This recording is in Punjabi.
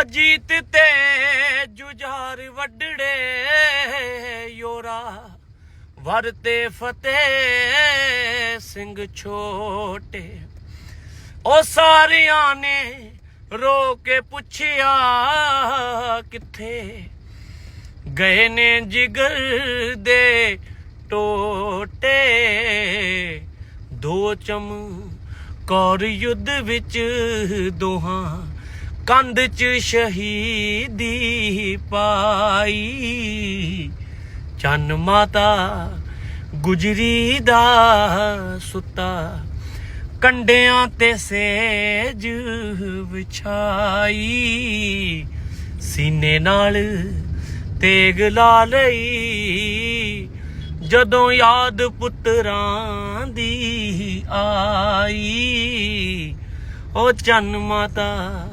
ਅਜੀਤ ਤੇ ਜੁਝਾਰ ਵੱਡੜੇ ਯੋਰਾ ਵਰਤੇ ਫਤਿਹ ਸਿੰਘ ਛੋਟੇ। ਉਹ ਸਾਰਿਆਂ ਨੇ ਰੋ ਕੇ ਪੁੱਛਿਆ, ਕਿੱਥੇ? ਗਏ ਨੇ ਜਿਗਰ ਦੇ ਟੋਟੇ। ਦੋ ਚਮ ਕੌਰ ਯੁੱਧ ਵਿੱਚ ਦੋਹਾਂ ਕੰਧ 'ਚ ਸ਼ਹੀਦੀ ਪਾਈ। ਚੰਨ ਮਾਤਾ ਗੁਜਰੀ ਦਾ ਸੁੱਤਾ, ਕੰਡਿਆਂ ਤੇ ਸੇਜ ਵਿਛਾਈ। ਸੀਨੇ ਨਾਲ ਤੇਗ ਲਾ ਲਈ। ਜਦੋਂ ਯਾਦ ਪੁੱਤਰਾਂ ਦੀ ਆਈ, ਉਹ ਚੰਨ ਮਾਤਾ